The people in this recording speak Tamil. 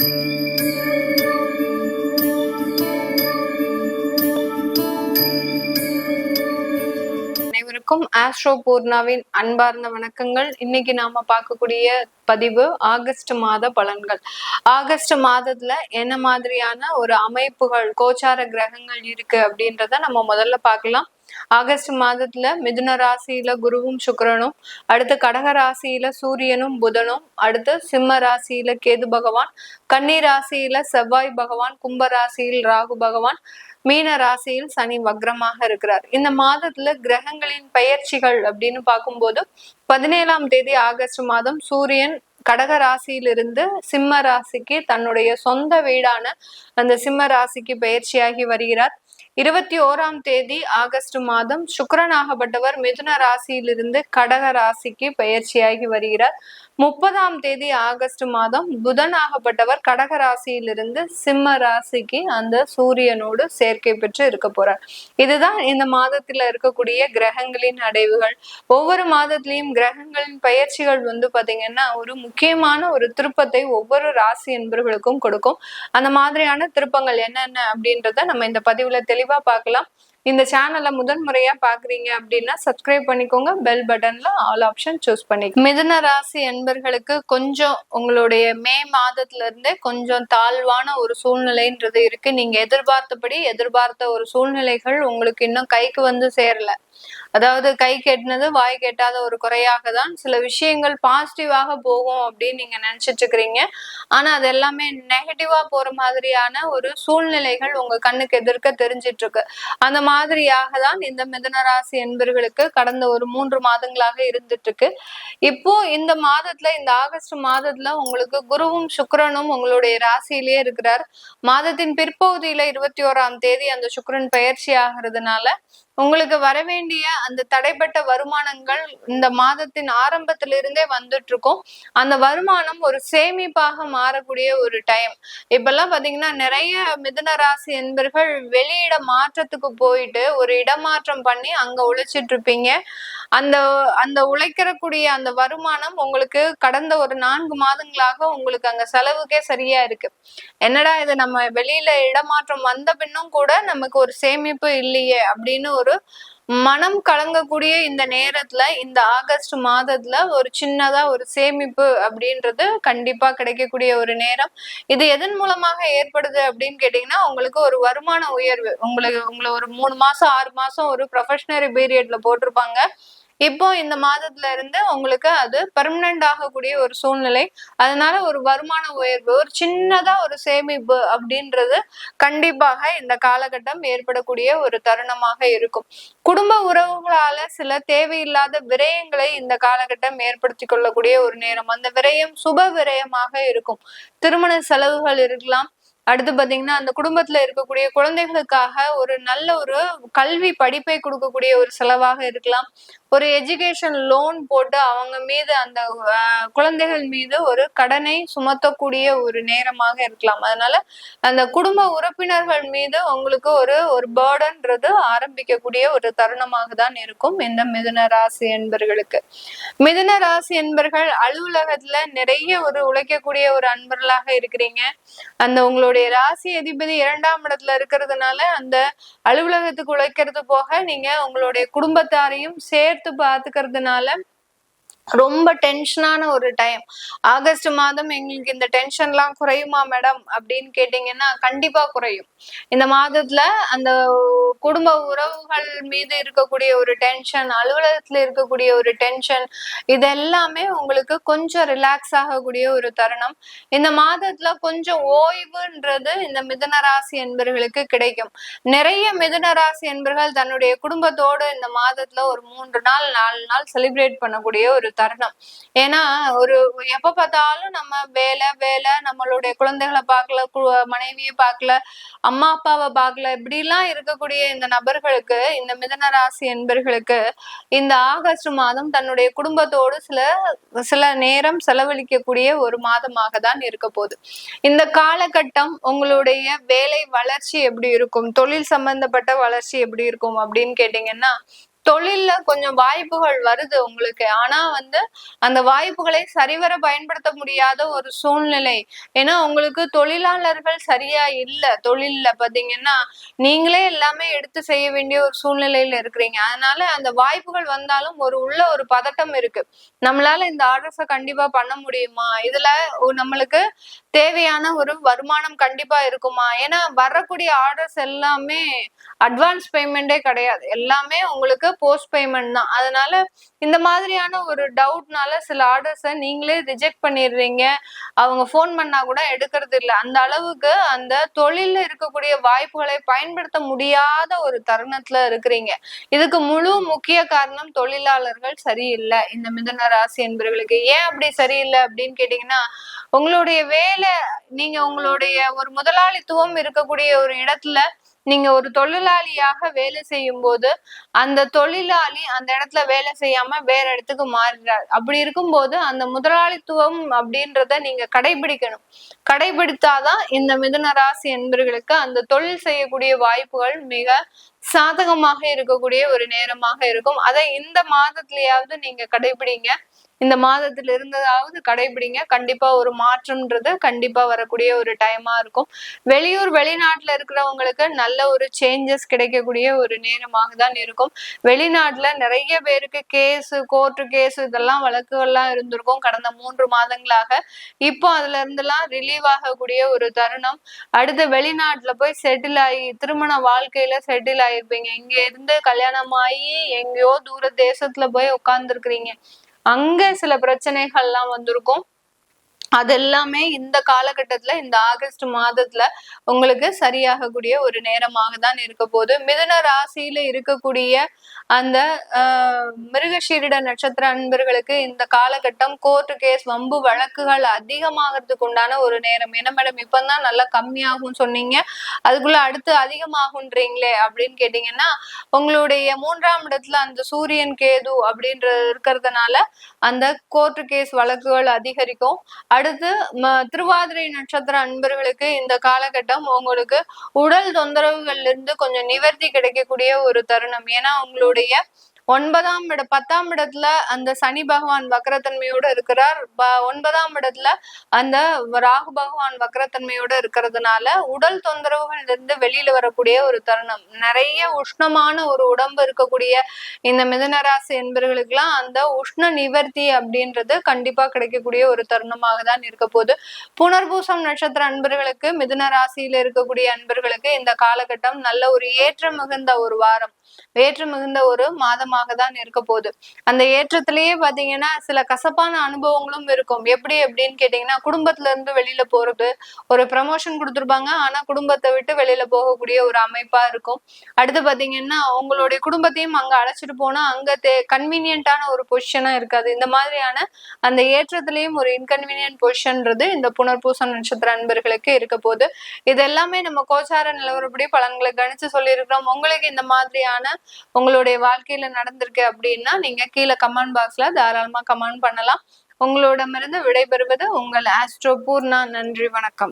அனைவருக்கும் ஆஸ்ட்ரோ பூர்ணாவின் அன்பார்ந்த வணக்கங்கள். இன்னைக்கு நாம பார்க்கக்கூடிய பதிவு ஆகஸ்ட் மாத பலன்கள். ஆகஸ்ட் மாதத்துல என்ன மாதிரியான ஒரு அமைப்புகள் கோச்சார கிரகங்கள் இருக்கு அப்படின்றத நம்ம முதல்ல பார்க்கலாம். ஆகஸ்ட் மாதத்துல மிதுன ராசியில குருவும் சுக்கரனும் அடுத்து கடக ராசியில சூரியனும் புதனும் அடுத்து சிம்ம ராசியில கேது பகவான் கன்னி ராசியில செவ்வாய் பகவான் கும்ப ராசியில் ராகு பகவான் மீன ராசியில் சனி வக்ரமாக இருக்கிறார். இந்த மாதத்துல கிரகங்களின் பெயர்ச்சிகள் அப்படின்னு பார்க்கும்போது பதினேழாம் தேதி ஆகஸ்ட் மாதம் சூரியன் கடக ராசியிலிருந்து சிம்ம ராசிக்கு தன்னுடைய சொந்த வீடான அந்த சிம்ம ராசிக்கு பயிற்சியாகி வருகிறார். இருபத்தி ஓராம் தேதி ஆகஸ்ட் மாதம் சுக்கரனாகப்பட்டவர் மிதுன ராசியிலிருந்து கடக ராசிக்கு பயிற்சியாகி வருகிறார். முப்பதாம் தேதி ஆகஸ்ட் மாதம் புதனாகப்பட்டவர் கடக ராசியிலிருந்து சிம்ம ராசிக்கு அந்த சூரியனோடு சேர்க்கை பெற்று இருக்க போறார். இதுதான் இந்த மாதத்துல இருக்கக்கூடிய கிரகங்களின் அடைவுகள். ஒவ்வொரு மாதத்திலையும் கிரகங்களின் பயிற்சிகள் வந்து பாத்தீங்கன்னா ஒரு முக்கியமான ஒரு திருப்பத்தை ஒவ்வொரு ராசி என்பவர்களுக்கும் கொடுக்கும். அந்த மாதிரியான திருப்பங்கள் என்னென்ன அப்படின்றத நம்ம இந்த பதிவுல தெளிவா பார்க்கலாம். இந்த சேனலை முதன் முறையா பாக்குறீங்க அப்படின்னா சப்ஸ்கிரைப் பண்ணிக்கோங்க. பெல் பட்டன்ல ஆல் ஆப்ஷன் சூஸ் பண்ணி மிதுன ராசி என்பர்களுக்கு கொஞ்சம் உங்களுடைய மே மாதத்துல இருந்தே கொஞ்சம் தாழ்வான ஒரு சூழ்நிலைன்றது இருக்கு. நீங்க எதிர்பார்த்தபடி எதிர்பார்த்த ஒரு சூழ்நிலைகள் உங்களுக்கு இன்னும் கைக்கு வந்து சேரல. அதாவது கை கெட்டினது வாய் கெட்டாத ஒரு குறையாக தான் சில விஷயங்கள் பாசிட்டிவாக போகும் அப்படின்னு நீங்க நினைச்சிட்டு இருக்கிறீங்க. ஆனா அது எல்லாமே நெகட்டிவா போற மாதிரியான ஒரு சூழ்நிலைகள் உங்க கண்ணுக்கு எதிர்க்க தெரிஞ்சிட்டு இருக்கு. அந்த மாதிரியாக தான் இந்த மிதன ராசி என்பர்களுக்கு கடந்த ஒரு மூன்று மாதங்களாக இருந்துட்டு இருக்கு இப்போ இந்த மாதத்துல இந்த ஆகஸ்ட் மாதத்துல உங்களுக்கு குருவும் சுக்கரனும் உங்களுடைய ராசியிலேயே இருக்கிறார். மாதத்தின் பிற்பகுதியில இருபத்தி ஓராம் தேதி அந்த சுக்கரன் பயிற்சி ஆகிறதுனால உங்களுக்கு வரவேண்டிய அந்த தடைப்பட்ட வருமானங்கள் இந்த மாதத்தின் ஆரம்பத்திலிருந்தே வந்துட்டு இருக்கும் அந்த வருமானம் ஒரு சேமிப்பாக மாறக்கூடிய ஒரு டைம் இப்பெல்லாம் பாத்தீங்கன்னா நிறைய மிதுன ராசி என்பர்கள் வெளியிட மாற்றத்துக்கு போய் போயிட்டு ஒரு இடமாற்றம் பண்ணி அங்க உழைச்சிட்டு இருப்பீங்க அந்த அந்த உழைக்கிறக்கூடிய அந்த வருமானம் உங்களுக்கு கடந்த ஒரு நான்கு மாதங்களாக உங்களுக்கு அங்க செலவுக்கே சரியா இருக்கு. என்னடா இது நம்ம வெளியில இடமாற்றம் வந்த பின்னும் கூட நமக்கு ஒரு சேமிப்பு இல்லையே அப்படின்னு ஒரு மனம் கலங்கக்கூடிய இந்த நேரத்துல இந்த ஆகஸ்ட் மாதத்துல ஒரு சின்னதா ஒரு சேமிப்பு அப்படின்றது கண்டிப்பா கிடைக்கக்கூடிய ஒரு நேரம். இது எதன் மூலமாக ஏற்படுது அப்படின்னு கேட்டீங்கன்னா உங்களுக்கு ஒரு வருமான உயர்வு. உங்களுக்கு உங்களை ஒரு மூணு மாசம் ஆறு மாசம் ஒரு ப்ரொஃபஷனரி பீரியட்ல போட்டிருப்பாங்க. இப்போ இந்த மாதத்துல இருந்து உங்களுக்கு அது பர்மனண்ட் ஆகக்கூடிய ஒரு சூழ்நிலை. அதனால ஒரு வருமான உயர்வு ஒரு சின்னதா ஒரு சேமிப்பு அப்படின்றது கண்டிப்பாக இந்த காலகட்டம் ஏற்படக்கூடிய ஒரு தருணமாக இருக்கும். குடும்ப உறவுகளால சில தேவையில்லாத விரயங்களை இந்த காலகட்டம் ஏற்படுத்தி கொள்ளக்கூடிய ஒரு நேரம். அந்த விரயம் சுப விரயமாக இருக்கும். திருமண செலவுகள் இருக்கலாம். அடுத்து பாத்தீங்கன்னா அந்த குடும்பத்துல இருக்கக்கூடிய குழந்தைகளுக்காக ஒரு நல்ல ஒரு கல்வி படிப்பை கொடுக்கக்கூடிய ஒரு செலவாக இருக்கலாம். ஒரு எஜுகேஷன் லோன் போட்டு அவங்க மீது அந்த குழந்தைகள் மீது ஒரு கடனை சுமத்தக்கூடிய ஒரு நேரமாக இருக்கலாம். அதனால அந்த குடும்ப உறுப்பினர்கள் மீது உங்களுக்கு ஒரு ஒரு பேர்டன்றது ஆரம்பிக்கக்கூடிய ஒரு தருணமாக தான் இருக்கும் இந்த மிதுன ராசி என்பர்களுக்கு. மிதுன ராசி என்பர்கள் அலுவலகத்துல நிறைய ஒரு உழைக்கக்கூடிய ஒரு அன்பர்களாக இருக்கிறீங்க. அந்த உங்களுடைய ராசி அதிபதி இரண்டாம் இடத்துல இருக்கிறதுனால அந்த அலுவலகத்துக்கு உழைக்கிறது போக நீங்க உங்களுடைய குடும்பத்தாரையும் சேர்த்து சேர்த்து பாத்துக்கிறதுனால ரொம்ப டென்ஷனான ஒரு டைம் ஆகஸ்ட் மாதம் எங்களுக்கு இந்த டென்ஷன்லாம் குறையுமா மேடம் அப்படின்னு கேட்டீங்கன்னா கண்டிப்பா குறையும். இந்த மாதத்துல அந்த குடும்ப உறவுகள் மீது இருக்கக்கூடிய ஒரு டென்ஷன் அலுவலகத்துல இருக்கக்கூடிய ஒரு டென்ஷன் இது எல்லாமே உங்களுக்கு கொஞ்சம் ரிலாக்ஸ் ஆகக்கூடிய ஒரு தருணம். இந்த மாதத்துல கொஞ்சம் ஓய்வுன்றது இந்த மிதன ராசி என்பர்களுக்கு கிடைக்கும். நிறைய மிதன ராசி என்பர்கள் தன்னுடைய குடும்பத்தோடு இந்த மாதத்துல ஒரு மூன்று நாள் நாலு நாள் செலிப்ரேட் பண்ணக்கூடிய ஒரு தருணம். ஏன்னா ஒரு எப்ப பார்த்தாலும் நம்ம வேலை வேலை நம்மளுடைய குழந்தைகளை பார்க்கல மனைவியை பார்க்கல அம்மா அப்பாவை பார்க்கல இப்படிலாம் இருக்கக்கூடிய இந்த நபர்களுக்கு இந்த மிதன ராசி என்பர்களுக்கு இந்த ஆகஸ்ட் மாதம் தன்னுடைய குடும்பத்தோடு சில சில நேரம் செலவழிக்கக்கூடிய ஒரு மாதமாக தான் இருக்க போகுது. இந்த காலகட்டம் உங்களுடைய வேலை வளர்ச்சி எப்படி இருக்கும்? தொழில் சம்பந்தப்பட்ட வளர்ச்சி எப்படி இருக்கும் அப்படின்னு கேட்டீங்கன்னா தொழில்ல கொஞ்சம் வாய்ப்புகள் வருது உங்களுக்கு. ஆனா வந்து அந்த வாய்ப்புகளை சரிவர பயன்படுத்த முடியாத ஒரு சூழ்நிலை. ஏன்னா உங்களுக்கு தொழிலாளர்கள் சரியா இல்ல தொழில்ல பாத்தீங்கன்னா நீங்களே எல்லாமே எடுத்து செய்ய வேண்டிய ஒரு சூழ்நிலையில இருக்கிறீங்க. அதனால அந்த வாய்ப்புகள் வந்தாலும் ஒரு உள்ள ஒரு பதட்டம் இருக்கு. நம்மளால இந்த ஆர்டர்ஸை கண்டிப்பா பண்ண முடியுமா? இதுல நம்மளுக்கு தேவையான ஒரு வருமானம் கண்டிப்பா இருக்குமா? ஏன்னா வரக்கூடிய ஆர்டர்ஸ் எல்லாமே அட்வான்ஸ் பேமெண்டே கிடையாது. எல்லாமே உங்களுக்கு போஸ்ட் பேமெண்ட் தான். அதனால இந்த மாதிரியான ஒரு டவுட்னால சில ஆர்டர்ஸை நீங்களே ரிஜெக்ட் பண்ணிடுறீங்க. அவங்க ஃபோன் பண்ணா கூட எடுக்கிறது இல்லை. அந்த அளவுக்கு அந்த தொழிலில் இருக்கக்கூடிய வாய்ப்புகளை பயன்படுத்த முடியாத ஒரு தருணத்துல இருக்கிறீங்க. இதுக்கு முழு முக்கிய காரணம் தொழிலாளர்கள் சரியில்லை. இந்த மிதன ராசி என்பவர்களுக்கு ஏன் அப்படி சரியில்லை அப்படின்னு கேட்டீங்கன்னா உங்களுடைய வேலை நீங்க உங்களுடைய ஒரு முதலாளித்துவம் இருக்கக்கூடிய ஒரு இடத்துல நீங்க ஒரு தொழிலாளியாக வேலை செய்யும் போது அந்த தொழிலாளி அந்த இடத்துல வேலை செய்யாம வேற இடத்துக்கு மாறுறாரு. அப்படி இருக்கும்போது அந்த முதலாளித்துவம் அப்படின்றத நீங்க கடைபிடிக்கணும். கடைபிடித்தாதான் இந்த மிதுன ராசி என்பர்களுக்கு அந்த தொழில் செய்யக்கூடிய வாய்ப்புகள் மிக சாதகமாக இருக்கக்கூடிய ஒரு நேரமாக இருக்கும். அதை இந்த மாதத்திலேயாவது நீங்க கடைபிடிங்க. இந்த மாதத்துல இருந்ததாவது கடைபிடிங்க. கண்டிப்பா ஒரு மாற்றம்ன்றது கண்டிப்பா வரக்கூடிய ஒரு டைமா இருக்கும். வெளியூர் வெளிநாட்டுல இருக்கிறவங்களுக்கு நல்ல ஒரு சேஞ்சஸ் கிடைக்கக்கூடிய ஒரு நேரமாக தான் இருக்கும். வெளிநாட்டுல நிறைய பேருக்கு கேஸ் கோர்ட்டு கேஸ் இதெல்லாம் வழக்குகள்லாம் இருந்திருக்கும் கடந்த மூன்று மாதங்களாக. இப்போ அதுல இருந்தெல்லாம் ரிலீவ் ஆகக்கூடிய ஒரு தருணம். அடுத்து வெளிநாட்டுல போய் செட்டில் ஆகி திருமண வாழ்க்கையில செட்டில் ஆயிருப்பீங்க. இங்க இருந்து கல்யாணம் ஆகி எங்கேயோ தூர தேசத்துல போய் உட்கார்ந்துருக்கிறீங்க. அங்க சில பிரச்சனைகள்லாம் வந்திருக்கும். அது எல்லாமே இந்த காலகட்டத்துல இந்த ஆகஸ்ட் மாதத்துல உங்களுக்கு சரியாகக்கூடிய ஒரு நேரமாக தான் இருக்க போது மிதுன ராசியில இருக்கக்கூடிய அந்த மிருகஷீரிட நட்சத்திர அன்பர்களுக்கு இந்த காலகட்டம் கோர்ட்டு கேஸ் வம்பு வழக்குகள் அதிகமாகிறதுக்கு உண்டான ஒரு நேரம். என்ன மேடம் இப்பதான் நல்லா கம்மியாகும் சொன்னீங்க. அதுக்குள்ள அடுத்து அதிகமாகுன்றீங்களே அப்படின்னு கேட்டீங்கன்னா உங்களுடைய மூன்றாம் இடத்துல அந்த சூரியன் கேது அப்படின்றது இருக்கிறதுனால அந்த கோர்ட்டு கேஸ் வழக்குகள் அதிகரிக்கும். அடுத்து திருவாதிரை நட்சத்திர அன்பர்களுக்கு இந்த காலகட்டம் உங்களுக்கு உடல் தொந்தரவுகள்ல இருந்து கொஞ்சம் நிவர்த்தி கிடைக்கக்கூடிய ஒரு தருணம். ஏன்னா உங்களுடைய ஒன்பதாம் இட பத்தாம் இடத்துல அந்த சனி பகவான் வக்கரத்தன்மையோட இருக்கிறார். ஒன்பதாம் இடத்துல அந்த ராகு பகவான் வக்கரத்தன்மையோட இருக்கிறதுனால உடல் தொந்தரவுகள் இருந்து வெளியில வரக்கூடிய ஒரு தருணம். நிறைய உஷ்ணமான ஒரு உடம்பு இருக்கக்கூடிய இந்த மிதனராசி என்பர்களுக்கெல்லாம் அந்த உஷ்ண நிவர்த்தி அப்படின்றது கண்டிப்பா கிடைக்கக்கூடிய ஒரு தருணமாக தான் இருக்க போது புனர்பூசம் நட்சத்திர அன்பர்களுக்கு மிதுன ராசியில இருக்கக்கூடிய அன்பர்களுக்கு இந்த காலகட்டம் நல்ல ஒரு ஏற்ற மிகுந்த ஒரு வாரம். ஏற்ற மிகுந்த ஒரு மாதமாக தான் இருக்க போகுது. அந்த ஏற்றத்திலேயே பாத்தீங்கன்னா சில கசப்பான அனுபவங்களும் இருக்கும். எப்படி அப்படின்னு கேட்டீங்கன்னா குடும்பத்துல இருந்து வெளியில போறது ஒரு ப்ரமோஷன் கொடுத்துருப்பாங்க. ஆனா குடும்பத்தை விட்டு வெளியில போகக்கூடிய ஒரு அமைப்பா இருக்கும். அடுத்து பாத்தீங்கன்னா உங்களுடைய குடும்பத்தையும் அங்க அழைச்சிட்டு போனா அங்க தே கன்வீனியன்டான ஒரு பொசிஷனா இருக்காது. இந்த மாதிரியான அந்த ஏற்றத்திலையும் ஒரு இன்கன்வீனியன்ட் பொசிஷன்றது இந்த புனர்பூச நட்சத்திர அன்பர்களுக்கு இருக்க போகுது. இது எல்லாமே நம்ம கோச்சார நிலவரப்படி பலன்களை கணிச்சு சொல்லியிருக்கிறோம். உங்களுக்கு இந்த மாதிரியான உங்களுடைய வாழ்க்கையில நடந்திருக்கு அப்படின்னா நீங்க கீழே கமெண்ட் பாக்ஸ்ல தாராளமா கமெண்ட் பண்ணலாம். உங்களோடமிருந்து விடைபெறுவது உங்கள் ஆஸ்ட்ரோ பூர்ணா. நன்றி வணக்கம்.